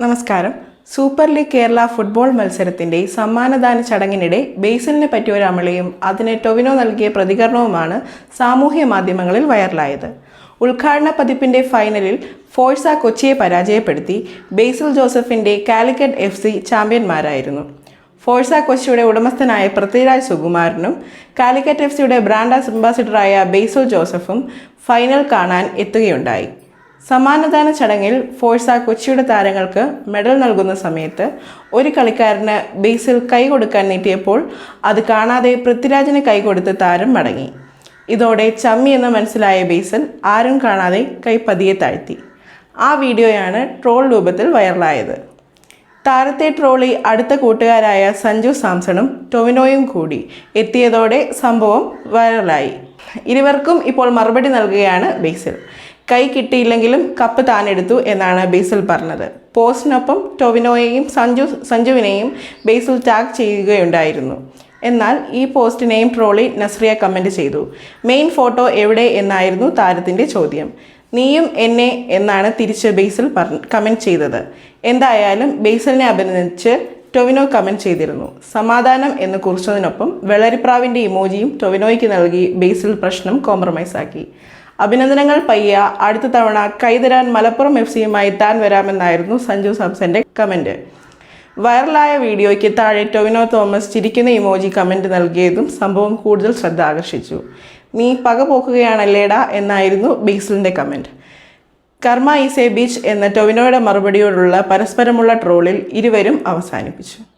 നമസ്കാരം. Super league Kerala football മത്സരത്തിന്റെ സമ്മാനദാന ചടങ്ങിനിടെ ബേസിലിനെ പറ്റിയ ഒരു അമളിയും അതിന് ടൊവിനോ നൽകിയ പ്രതികരണവുമാണ് സാമൂഹ്യ മാധ്യമങ്ങളിൽ വൈറലായത്. ഉദ്ഘാടന പതിപ്പിന്റെ ഫൈനലിൽ ഫോഴ്സ കൊച്ചിയെ പരാജയപ്പെടുത്തി ബേസിൽ ജോസഫിന്റെ കാലിക്കറ്റ് എഫ് സി ചാമ്പ്യന്മാരായിരുന്നു. ഫോഴ്സ കൊച്ചിയുടെ ഉടമസ്ഥനായ പൃഥ്വിരാജ് സുകുമാരനും കാലിക്കറ്റ് എഫ് സിയുടെ ബ്രാൻഡ് അംബാസിഡറായ ബേസിൽ ജോസഫും ഫൈനൽ കാണാൻ എത്തുകയുണ്ടായി. സമ്മാനദാന ചടങ്ങിൽ ഫോഴ്സ കൊച്ചിയുടെ താരങ്ങൾക്ക് മെഡൽ നൽകുന്ന സമയത്ത് ഒരു കളിക്കാരന് ബേസിൽ കൈ കൊടുക്കാൻ നീട്ടിയപ്പോൾ അത് കാണാതെ പൃഥ്വിരാജിന് കൈ കൊടുത്ത് താരം മടങ്ങി. ഇതോടെ ചമ്മി എന്ന് മനസ്സിലായ ബേസിൽ ആരും കാണാതെ കൈ പതിയെ താഴ്ത്തി. ആ വീഡിയോയാണ് ട്രോൾ രൂപത്തിൽ വൈറലായത്. താരത്തെ ട്രോളി അടുത്ത കൂട്ടുകാരായ സഞ്ജു സാംസണും ടൊവിനോയും കൂടി എത്തിയതോടെ സംഭവം വൈറലായി. ഇരുവർക്കും ഇപ്പോൾ മറുപടി നൽകുകയാണ് ബേസിൽ. കൈ കിട്ടിയില്ലെങ്കിലും കപ്പ് താനെടുത്തു എന്നാണ് ബേസിൽ പറഞ്ഞത്. പോസ്റ്റിനൊപ്പം ടൊവിനോയെയും സഞ്ജു സഞ്ജുവിനെയും ബേസിൽ ടാഗ് ചെയ്യുകയുണ്ടായിരുന്നു. എന്നാൽ ഈ പോസ്റ്റിനെയും ട്രോളി നസ്രിയ കമന്റ് ചെയ്തു. മെയിൻ ഫോട്ടോ എവിടെ എന്നായിരുന്നു താരത്തിന്റെ ചോദ്യം. നീയും എന്നെ എന്നാണ് തിരിച്ച് ബേസിൽ പറഞ്ഞ കമന്റ് ചെയ്തത്. എന്തായാലും ബേസിലിനെ അഭിനന്ദിച്ച് ടൊവിനോ കമന്റ് ചെയ്തിരുന്നു. സമാധാനം എന്ന് കുറിച്ചതിനൊപ്പം വെള്ളരിപ്രാവിന്റെ ഇമോജിയും ടൊവിനോയ്ക്ക് നൽകി ബേസിൽ പ്രശ്നം കോംപ്രമൈസ് ആക്കി അഭിനന്ദനങ്ങൾ പയ്യ. അടുത്ത തവണ കൈതരാൻ മലപ്പുറം എഫ് സിയുമായി താൻ വരാമെന്നായിരുന്നു സഞ്ജു സാംസന്റെ കമന്റ്. വൈറലായ വീഡിയോയ്ക്ക് താഴെ ടൊവിനോ തോമസ് ചിരിക്കുന്ന ഇമോജി കമന്റ് നൽകിയതും സംഭവം കൂടുതൽ ശ്രദ്ധ ആകർഷിച്ചു. നീ പക പോക്കുകയാണല്ലേടാ എന്നായിരുന്നു ബീസലിന്റെ കമന്റ്. കർമ്മ ഈസ് ബീച്ച് എന്ന ടൊവിനോയുടെ മറുപടിയോടുള്ള പരസ്പരമുള്ള ട്രോളിൽ ഇരുവരും അവസാനിപ്പിച്ചു.